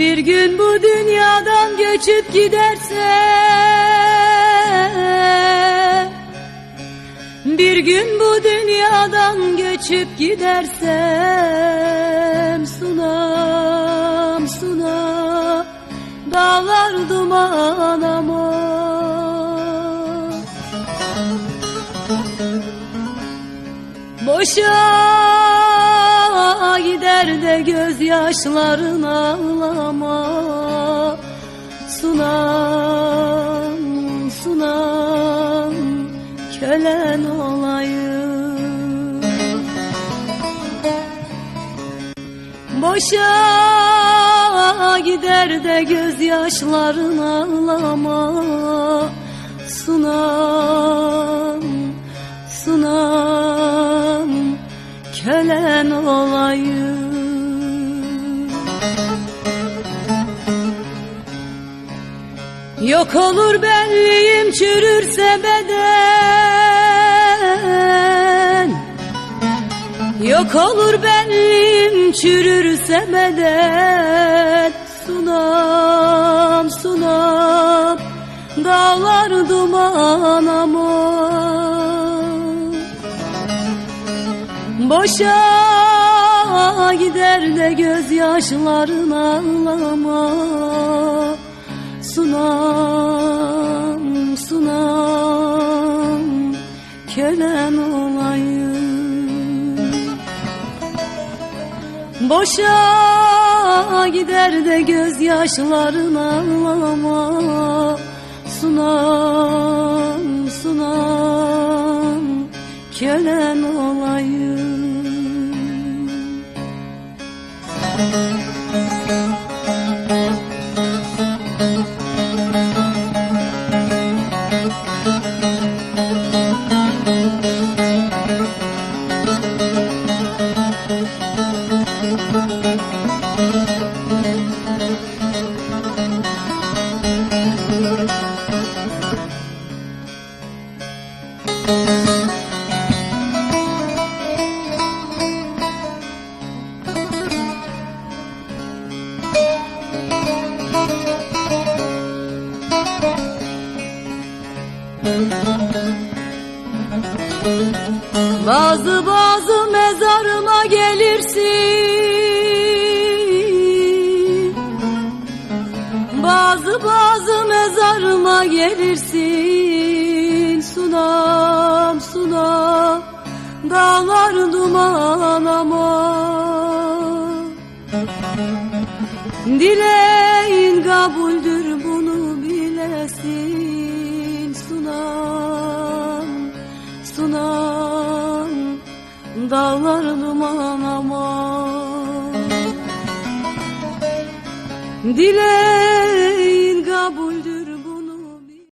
Bir gün bu dünyadan göçüp gidersen gün bu dünyadan göçüp gidersem Sunam suna Dağlar duman ama Boşa gider de gözyaşların ağlama. Sunam, sunam, kölen olayım. Boşa gider de gözyaşların ağlama. Sunam, sunam, kölen olayım. Yok olur benliğim çürürse beden Yok olur benliğim çürürse beden Sunam sunam dağlar duman ama Boşa gider de gözyaşların ağlama. Sunam, sunam, kölen olayım Boşa gider de gözyaşların ağlama. Sunam, sunam, kölen olayım Bazı bazı mezarıma gelirsin. Bazı bazı mezarıma gelirsin. Sunam sunam dağlar duman ama Dileğin kabuldür dağlar duman ama Dile